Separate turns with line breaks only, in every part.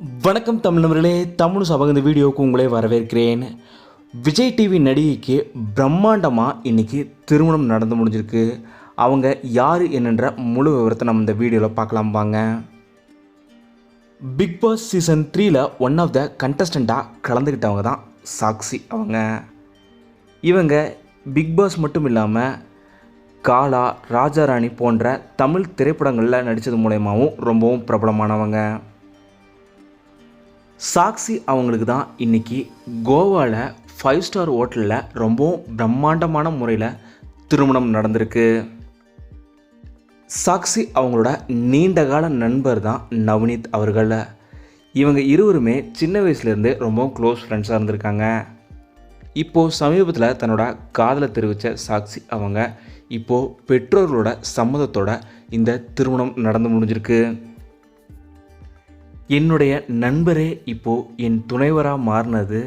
வணக்கம் தமிழ் நண்பர்களே தமிழ் சபக இந்த வீடியோவுக்கு உங்களே வரவேற்கிறேன். விஜய் டிவி நடிகைக்கு பிரம்மாண்டமாக இன்னைக்கு திருமணம் நடந்து முடிஞ்சிருக்கு. அவங்க யார் என்னன்ற முழு விவரத்தை நம்ம இந்த வீடியோவில் பார்க்கலாம் வாங்க. பிக் பாஸ் சீசன் த்ரீல ஒன் ஆஃப் த கண்டஸ்டண்ட்டாக கலந்துக்கிட்டவங்க தான் சாக்ஷி அவங்க. இவங்க பிக் பாஸ் மட்டும் இல்லாமல் காலா ராஜாராணி போன்ற தமிழ் திரைப்படங்களில் நடித்தது மூலயமாவும் ரொம்பவும் பிரபலமானவங்க. சாக்ஷி அவங்களுக்கு தான் இன்றைக்கி கோவாவில் ஃபைவ் ஸ்டார் ஹோட்டலில் ரொம்பவும் பிரம்மாண்டமான முறையில் திருமணம் நடந்திருக்கு. சாக்ஷி அவங்களோட நீண்டகால நண்பர் தான் நவனீத் அவர்கள் இவங்க இருவருமே சின்ன வயசுலேருந்து ரொம்பவும் க்ளோஸ் ஃப்ரெண்ட்ஸாக இருந்திருக்காங்க. இப்போது சமீபத்தில் தன்னோட காதலை தெரிவித்த சாக்ஷி அவங்க இப்போது பெற்றோர்களோட சம்மதத்தோட இந்த திருமணம் நடந்து முடிஞ்சிருக்கு. என்னுடைய நண்பரே இப்போது என் துணைவராக மாறினது.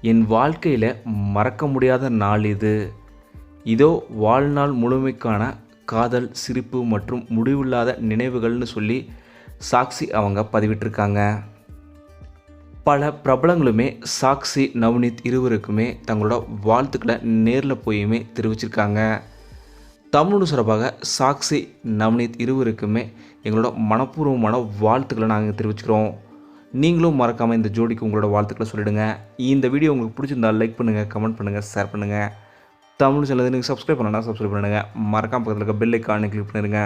என் வாழ்க்கையில் மறக்க முடியாத நாள் இது. இதோ வாழ்நாள் முழுமைக்கான காதல் சிரிப்பு மற்றும் முடிவில்லாத நினைவுகள்னு சொல்லி சாக்ஷி அவங்க பதிவிட்டிருக்காங்க. பல பிரபலங்களுமே சாக்ஷி நவ்னீத் இருவருக்குமே தங்களோட வாழ்த்துக்களை நேரில் போயுமே தெரிவிச்சிருக்காங்க. தமிழ் சிறப்பாக சாக்ஷி நவ்னீத் இருவருக்குமே எங்களோட மனப்பூர்வமான வாழ்த்துக்களை நாங்கள் தெரிவிச்சுக்கிறோம். நீங்களும் மறக்காமல் இந்த ஜோடிக்கு உங்களோட வாழ்த்துக்களை சொல்லிவிடுங்க இந்த வீடியோ உங்களுக்கு பிடிச்சிருந்தா லைக் பண்ணுங்கள் கமெண்ட் பண்ணுங்கள் ஷேர் பண்ணுங்கள் தமிழ் சேனல் நீங்கள் சப்ஸ்கிரைப் பண்ணலாம் சப்ஸ்கிரைப் பண்ணுங்கள் மறக்காம பக்கத்தில் இருக்க பெல் ஐக்கானை கிளிக் பண்ணிடுங்க.